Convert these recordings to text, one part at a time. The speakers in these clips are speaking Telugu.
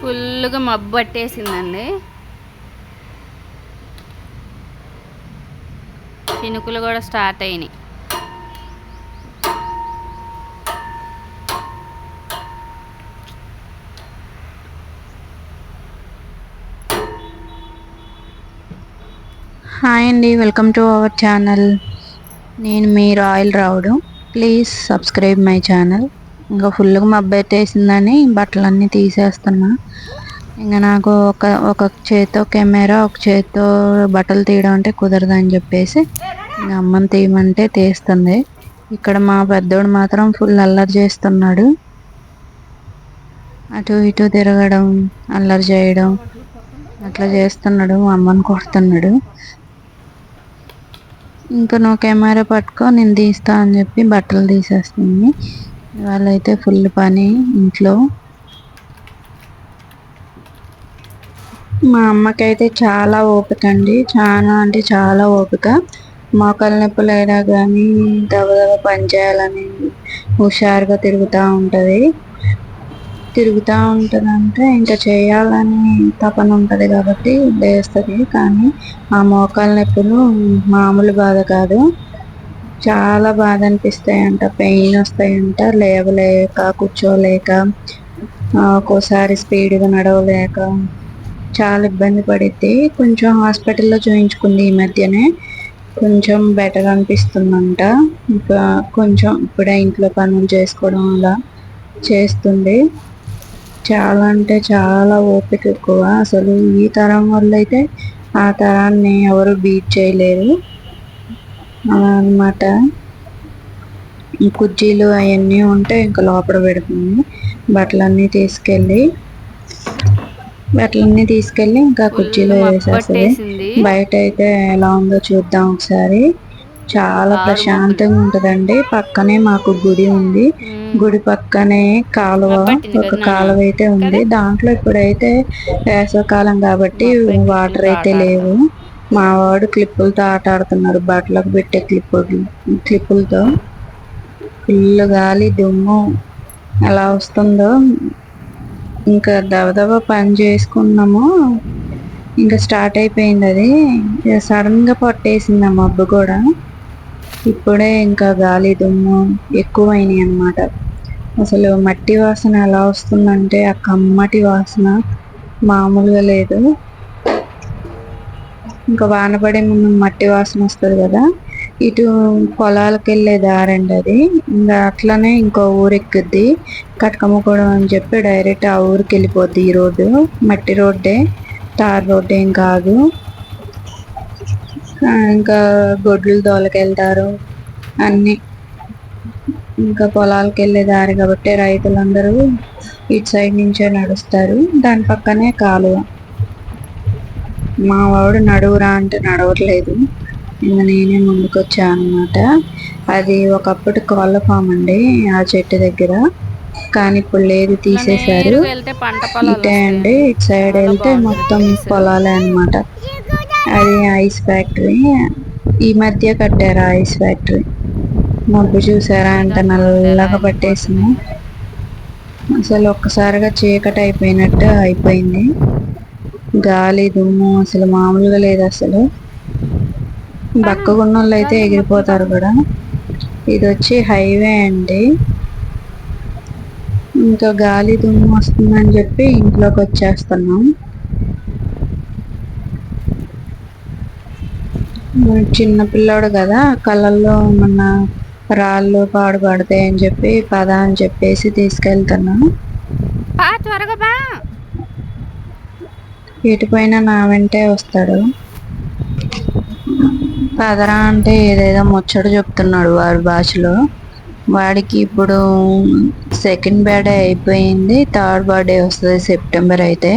ఫుల్గా మబ్బు పట్టేసిందండి. చినుకులు కూడా స్టార్ట్ అయినాయి. హాయ్ అండి వెల్కమ్ టు అవర్ ఛానల్. నేను మీ రాయల్ రావుడు. Please subscribe my channel. ఇంకా ఫుల్గా మబ్బెట్టేసిందని బట్టలన్నీ తీసేస్తున్నా. ఇంకా నాకు ఒక ఒక చేత్తో కెమెరా ఒక చేత్తో బట్టలు తీయడం అంటే కుదరదని చెప్పేసి ఇంకా అమ్మని తీయమంటే తీస్తుంది. ఇక్కడ మా పెద్దోడు మాత్రం ఫుల్ అల్లరి చేస్తున్నాడు. అటు ఇటు తిరగడం అల్లరి చేయడం అట్లా చేస్తున్నాడు మా అమ్మని కొడుతున్నాడు. ఇంకా నువ్వు కెమెరా పట్టుకో నేను తీస్తా అని చెప్పి బట్టలు తీసేస్తుంది. వాళ్ళైతే ఫుల్ పని ఇంట్లో. మా అమ్మకైతే చాలా ఓపిక అండి చాలా అంటే చాలా ఓపిక. మోకాల నొప్పులు అయినా కానీ దబదబ పని చేయాలని హుషారుగా తిరుగుతూ ఉంటుంది. తిరుగుతూ ఉంటుందంటే ఇంకా చేయాలని తపన ఉంటుంది కాబట్టి లేస్తుంది. కానీ ఆ మోకాల నొప్పులు మామూలు బాధ కాదు. చాలా బాధ అనిపిస్తాయంట పెయిన్ వస్తాయంట లేవలేక కూర్చోలేక ఒక్కోసారి స్పీడ్గా నడవలేక. చాలా ఇబ్బంది పడిద్ది. కొంచెం హాస్పిటల్లో చూయించుకుంది ఈ మధ్యనే. కొంచెం బెటర్ అనిపిస్తుందంట. ఇంకా కొంచెం ఇప్పుడే ఇంట్లో పనులు చేసుకోవడం అలా చేస్తుంది. చాలా అంటే చాలా ఓపిక ఎక్కువ. అసలు ఈ తరం వల్ల అయితే ఆ తరాన్ని ఎవరు బీట్ చేయలేరు. అలా అనమాట కుర్చీలు అవన్నీ ఉంటే ఇంకా లోపల పెడుతుంది బట్టలన్నీ తీసుకెళ్ళి బట్టలన్నీ తీసుకెళ్ళి ఇంకా కుర్చీలో వేసేస్తుంది. బయట అయితే ఎలా ఉందో చూద్దాం ఒకసారి. చాలా ప్రశాంతంగా ఉంటదండి. పక్కనే మాకు గుడి ఉంది. గుడి పక్కనే కాలువ ఒక కాలువ అయితే ఉంది. దాంట్లో ఇప్పుడైతే వేసవకాలం కాబట్టి వాటర్ అయితే లేవు. మా వాడు క్లిప్పులతో ఆట ఆడుతున్నారు బట్టలకు పెట్టే క్లిప్పులు క్లిప్పులతో. ఫుల్ గాలి దుమ్ము. ఎలా వస్తుందో ఇంకా దవదవ పని చేసుకున్నాము. ఇంకా స్టార్ట్ అయిపోయింది అది. సడన్గా పట్టేసింది ఆ మబ్బు కూడా. ఇప్పుడే ఇంకా గాలి దుమ్ము ఎక్కువైనాయి అన్నమాట. అసలు మట్టి వాసన ఎలా వస్తుందంటే ఆ కమ్మటి వాసన మామూలుగా లేదు. ఇంకా వాన పడే ముందు మట్టి వాసన వస్తుంది కదా. ఇటు పొలాలకు వెళ్ళే దారండి అది. ఇంకా అట్లనే ఇంకో ఊరు ఎక్కుద్ది కటకమ్మగూడెం అని చెప్పి డైరెక్ట్ ఆ ఊరికి వెళ్ళిపోద్ది ఈ రోడ్డు. మట్టి రోడ్డే తార్ రోడ్డు ఏం కాదు. ఇంకా గొడ్లు దోలకెళ్తారు. అన్ని ఇంకా పొలాలకు వెళ్ళే దారి కాబట్టి రైతులందరూ ఇటు సైడ్ నుంచే నడుస్తారు. దాని పక్కనే కాలువ. మా వాడు నడువురా అంటే నడవట్లేదు. ఇంకా నేనే ముందుకు వచ్చాను అనమాట అది ఒకప్పుడు కోళ్ళ ఫామ్ అండి ఆ చెట్టు దగ్గర. కానీ ఇప్పుడు లేదు తీసేశారు. ఇటే అండి ఇటు సైడ్ వెళ్తే మొత్తం పొలాలే అనమాట అది ఐస్ ఫ్యాక్టరీ. ఈ మధ్య కట్టారు ఐస్ ఫ్యాక్టరీ. మబ్బు చూసారా? ఎంత నల్లగా పట్టేసింది. అసలు ఒక్కసారిగా చీకటి అయిపోయినట్టు అయిపోయింది. గాలి దుమ్ము అసలు మామూలుగా లేదు అసలు. బక్కగున్న వాళ్ళు అయితే ఎగిరిపోతారు కూడా. ఇది వచ్చి హైవే అండి. ఇంకా గాలి దుమ్ము వస్తుందని చెప్పి ఇంట్లోకి వచ్చేస్తున్నాం చిన్న పిల్లోడు కదా కళ్ళల్లో మన రాళ్ళు పాడు పడతాయి అని చెప్పి పద అని చెప్పేసి తీసుకెళ్తున్నాం. త్వరగా బా ఎటుపైన నా వెంటే వస్తాడు. పదరా అంటే ఏదేదో ముచ్చట చెప్తున్నాడు వాడి భాషలో. వాడికి ఇప్పుడు సెకండ్ బర్త్డే అయిపోయింది థర్డ్ బర్త్డే వస్తుంది సెప్టెంబర్ అయితే.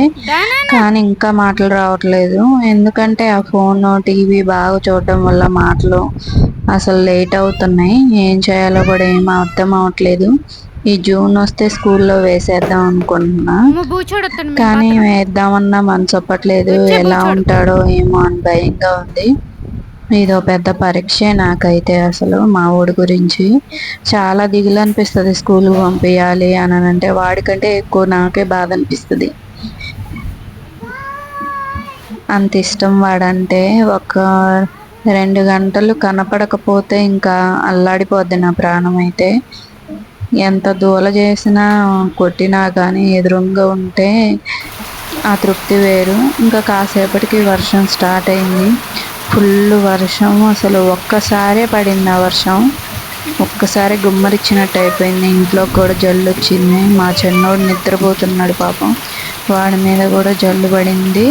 కానీ ఇంకా మాటలు రావట్లేదు. ఎందుకంటే ఆ ఫోన్ టీవీ బాగా చూడడం వల్ల మాటలు అసలు లేట్ అవుతున్నాయి. ఏం చేయాలో కూడా ఏం అర్థం అవట్లేదు. ఈ జూన్ వస్తే స్కూల్లో వేసేద్దాం అనుకుంటున్నా. కానీ వేద్దామన్నా మనసు ఒప్పట్లేదు. ఎలా ఉంటాడో ఏమో అని భయంగా ఉంది. ఇదో పెద్ద పరీక్షే నాకైతే అసలు మా ఊడి గురించి. చాలా దిగులు అనిపిస్తుంది స్కూల్కి పంపించాలి అని అంటే వాడికంటే ఎక్కువ నాకే బాధ అనిపిస్తుంది అంత ఇష్టం వాడంటే ఒక రెండు గంటలు కనపడకపోతే ఇంకా అల్లాడిపోద్ది నా ప్రాణం అయితే ఎంత దూల చేసినా కొట్టినా కానీ ఎదురుగా ఉంటే ఆ తృప్తి వేరు. ఇంకా కాసేపటికి వర్షం స్టార్ట్ అయింది. ఫుల్ వర్షం. అసలు ఒక్కసారే పడింది ఆ వర్షం. ఒక్కసారి గుమ్మరిచ్చినట్టు అయిపోయింది. ఇంట్లో కూడా జల్లు వచ్చింది. మా చిన్నోడు నిద్రపోతున్నాడు పాపం. వాడి మీద కూడా జల్లు పడింది.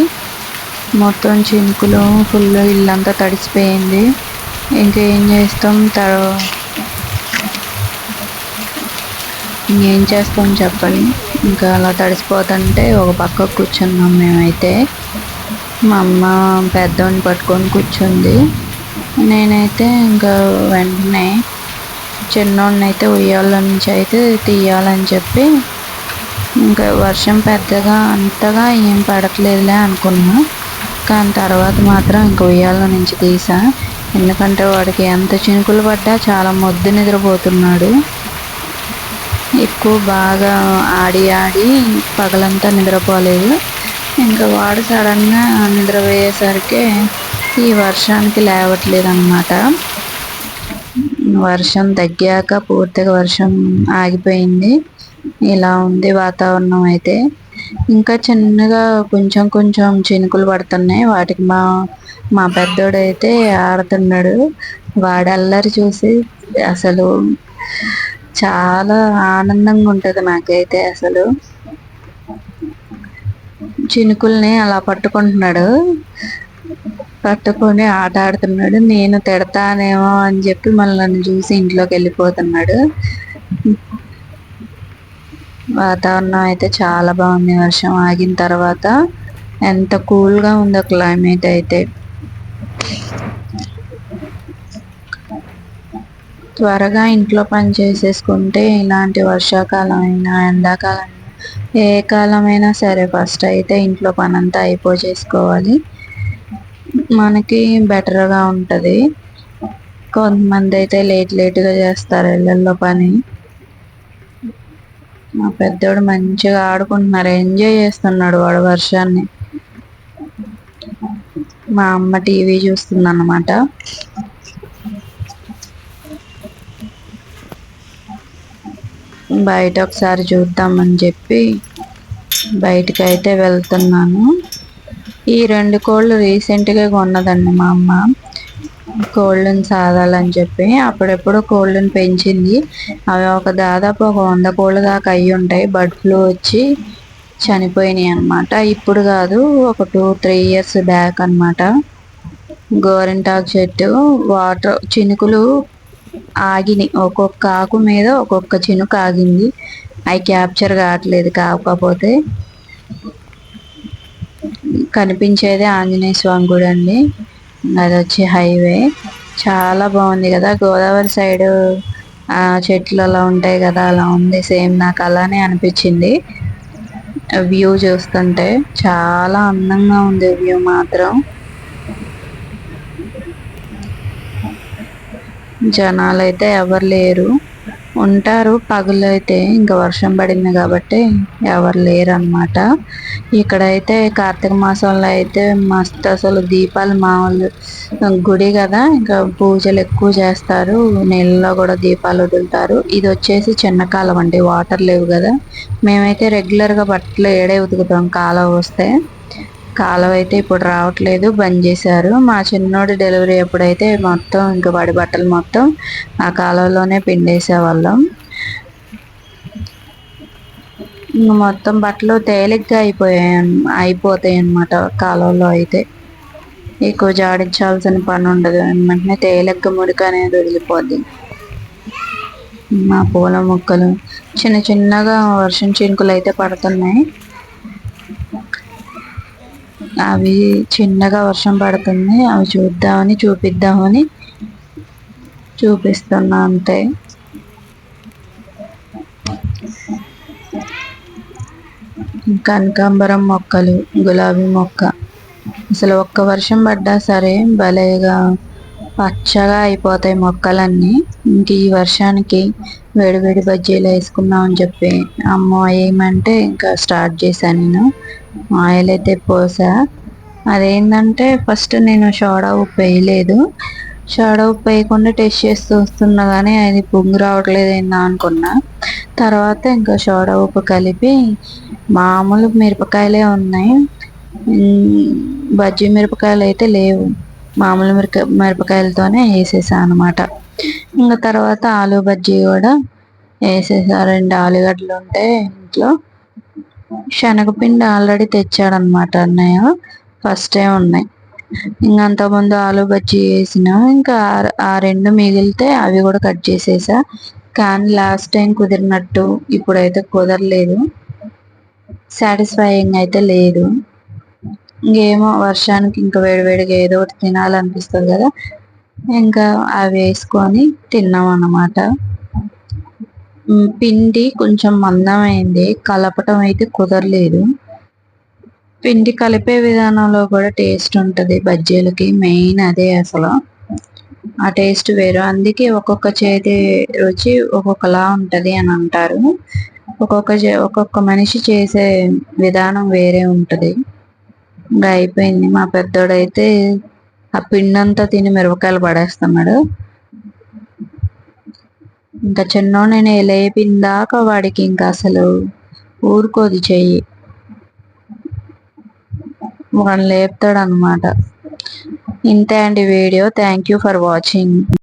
మొత్తం చినుకులు ఫుల్ ఇల్లంతా తడిసిపోయింది. ఇంకా ఏం చేస్తాం? తర్వాత ఇంకేం చేస్తాం చెప్పండి ఇంకా అలా తడిసిపోతుంటే ఒక పక్క కూర్చున్నాం మేమైతే. మా అమ్మ పెద్దోడిని పట్టుకొని కూర్చుంది. నేనైతే ఇంకా వెంటనే చిన్నోడిని అయితే ఉయ్యాల నుంచి అయితే తీయాలని చెప్పి ఇంకా వర్షం పెద్దగా అంతగా ఏం పడట్లేదులే అనుకున్నా. కానీ తర్వాత మాత్రం ఇంకా ఉయ్యాల నుంచి తీసా. ఎందుకంటే వాడికి ఎంత చినుకులు పడ్డా చాలా మొద్దు నిద్రపోతున్నాడు. ఎక్కువ బాగా ఆడి ఆడి పగలంతా నిద్రపోలేదు. ఇంకా వాడు సడన్గా నిద్రపోయేసరికి ఈ వర్షానికి లేవట్లేదు అనమాట వర్షం తగ్గాక పూర్తిగా వర్షం ఆగిపోయింది. ఇలా ఉంది వాతావరణం అయితే. ఇంకా చిన్నగా కొంచెం కొంచెం చినుకులు పడుతున్నాయి. వాటికి మా మా పెద్దోడైతే ఆడుతున్నాడు. వాడల్లరి చూసి అసలు చాలా ఆనందంగా ఉంటుంది నాకైతే అసలు. చినుకుల్ని అలా పట్టుకుంటున్నాడు. పట్టుకొని ఆట ఆడుతున్నాడు. నేను తిడతానేమో అని చెప్పి మళ్ళీ నన్ను చూసి ఇంట్లోకి వెళ్ళిపోతున్నాడు. వాతావరణం అయితే చాలా బాగుంది. వర్షం ఆగిన తర్వాత ఎంత కూల్గా ఉందో క్లైమేట్ అయితే. త్వరగా ఇంట్లో పని చేసేసుకుంటే ఇలాంటి వర్షాకాలం అయినా ఎండాకాలం ఏ కాలమైనా సరే ఫస్ట్ అయితే ఇంట్లో పని అంతా అయిపో చేసుకోవాలి మనకి బెటర్గా ఉంటుంది. కొంతమంది అయితే లేట్ లేట్గా చేస్తారు ఇళ్ళల్లో పని. మా పెద్దోడు మంచిగా ఆడుకుంటున్నారు ఎంజాయ్ చేస్తున్నాడు వాడు వర్షాన్ని. మా అమ్మ టీవీ చూస్తుందన్నమాట. బయట ఒకసారి చూద్దామని చెప్పి బయటికి అయితే వెళ్తున్నాను. ఈ రెండు కోళ్ళు రీసెంట్గా కొన్నదండి మా అమ్మ. కోళ్ళని సాదాలని చెప్పి అప్పుడెప్పుడు కోళ్ళని పెంచింది. అవి ఒక దాదాపు ఒక వంద కోళ్ళ దాకా అయ్యి ఉంటాయి. బర్డ్ ఫ్లూ వచ్చి చనిపోయినాయి అనమాట ఇప్పుడు కాదు ఒక టూ త్రీ ఇయర్స్ బ్యాక్ అనమాట గోరింటాకు చెట్టు వాటర్ చినుకులు ఆగినాయి. ఒక్కొక్క ఆకు మీద ఒక్కొక్క చినుకు ఆగింది. అవి క్యాప్చర్ కావట్లేదు కాకపోతే. కనిపించేది ఆంజనేయ స్వామి గుడి అండి. అది వచ్చి హైవే. చాలా బాగుంది కదా. గోదావరి సైడ్ ఆ చెట్లు అలా ఉంటాయి కదా. అలా ఉంది. సేమ్ నాకు అలానే అనిపించింది. వ్యూ చూస్తుంటే చాలా అందంగా ఉంది వ్యూ మాత్రం. జనాలు అయితే ఎవరు లేరు. ఉంటారు పగులు అయితే ఇంకా వర్షం పడింది కాబట్టి ఎవరు లేరు అనమాట ఇక్కడైతే కార్తీక మాసంలో అయితే మస్తు అసలు దీపాలు మామూలు గుడి కదా ఇంకా పూజలు ఎక్కువ చేస్తారు. నీళ్ళలో కూడా దీపాలు వదులుతారు. ఇది వచ్చేసి చిన్న కాలం అండి వాటర్ లేవు కదా. మేమైతే రెగ్యులర్గా బట్టలు ఏడే ఉతుకుతాం కాలం వస్తే. కాలువ అయితే ఇప్పుడు రావట్లేదు బంద్ చేశారు. మా చిన్నోడి డెలివరీ ఎప్పుడైతే మొత్తం ఇంకా పడి బట్టలు మొత్తం ఆ కాలువలోనే పిండేసేవాళ్ళం ఇంకా మొత్తం బట్టలు తేలిగ్గా అయిపోయాయి అయిపోతాయి అన్నమాట కాలువలో అయితే. ఎక్కువ జాడించాల్సిన పని ఉండదు. వెంటనే తేలిగ్గా మురికి అనేది వదిలిపోద్ది. మా పూల మొక్కలు చిన్న చిన్నగా వర్షం చినుకులు అయితే పడుతున్నాయి. అవి చిన్నగా వర్షం పడుతుంది అవి చూద్దామని చూపిద్దామని చూపిస్తున్నా అంతే. కనకాంబరం మొక్కలు గులాబీ మొక్క. అసలు ఒక్క వర్షం పడ్డా సరే భలేగా పచ్చగా అయిపోతాయి మొక్కలన్నీ. ఇంక ఈ వర్షానికి వేడివేడి బజ్జీలు వేసుకుందాం అని చెప్పి అమ్మ ఏమంటే ఇంకా స్టార్ట్ చేశాను నేను. ఆయిల్ అయితే పోసా. అదేంటంటే ఫస్ట్ నేను సోడా ఉప్పు వేయలేదు. సోడా ఉప్పు వేయకుండా టెస్ట్ చేస్తూ వస్తున్నా కానీ అది పొంగు రావట్లేదు ఏందా అనుకున్నా. తర్వాత ఇంకా సోడా ఉప్పు కలిపి మామూలు మిరపకాయలే ఉన్నాయి. బజ్జీ మిరపకాయలు అయితే లేవు. మామూలు మిరక మిరపకాయలతోనే వేసేసా అనమాట ఇంకా తర్వాత ఆలు బజ్జీ కూడా వేసేసా. రెండు ఆలుగడ్డలు ఉంటే ఇంట్లో శనగపిండి ఆల్రెడీ తెచ్చాడనమాట అన్నయ్య. ఫస్ట్ టైం ఉన్నాయి. ఇంకా అంతకుముందు ఆలు బజ్జీ వేసినాం ఇంకా ఆ- ఆ రెండు మిగిలితే అవి కూడా కట్ చేసేసా. కానీ లాస్ట్ టైం కుదిరినట్టు ఇప్పుడైతే కుదరలేదు. సాటిస్ఫైయింగ్ అయితే లేదు. ఇంకేమో వర్షానికి ఇంకా వేడివేడిగా ఏదో ఒకటి తినాలనిపిస్తుంది కదా. ఇంకా అవి వేసుకొని తిన్నాం అన్నమాట పిండి కొంచెం మందమైంది. కలపటం అయితే కుదరలేదు. పిండి కలిపే విధానంలో కూడా టేస్ట్ ఉంటుంది బజ్జీలకి. మెయిన్ అదే అసలు. ఆ టేస్ట్ వేరు. అందుకే ఒక్కొక్క చేతి రుచి ఒక్కొక్కలా ఉంటుంది అని అంటారు. ఒక్కొక్క చే- ఒక్కొక్క మనిషి చేసే విధానం వేరే ఉంటుంది. ఇంకా అయిపోయింది. మా పెద్దోడైతే ఆ పిండి అంతా తిని మిరపకాయలు పడేస్తున్నాడు. ఇంకా చిన్నో నేను లేపిందాక వాడికి ఇంకా అసలు ఊరుకోదు చెయ్యి. వాడిని లేపుతాడు అనమాట ఇంతే అండి video. Thank you for watching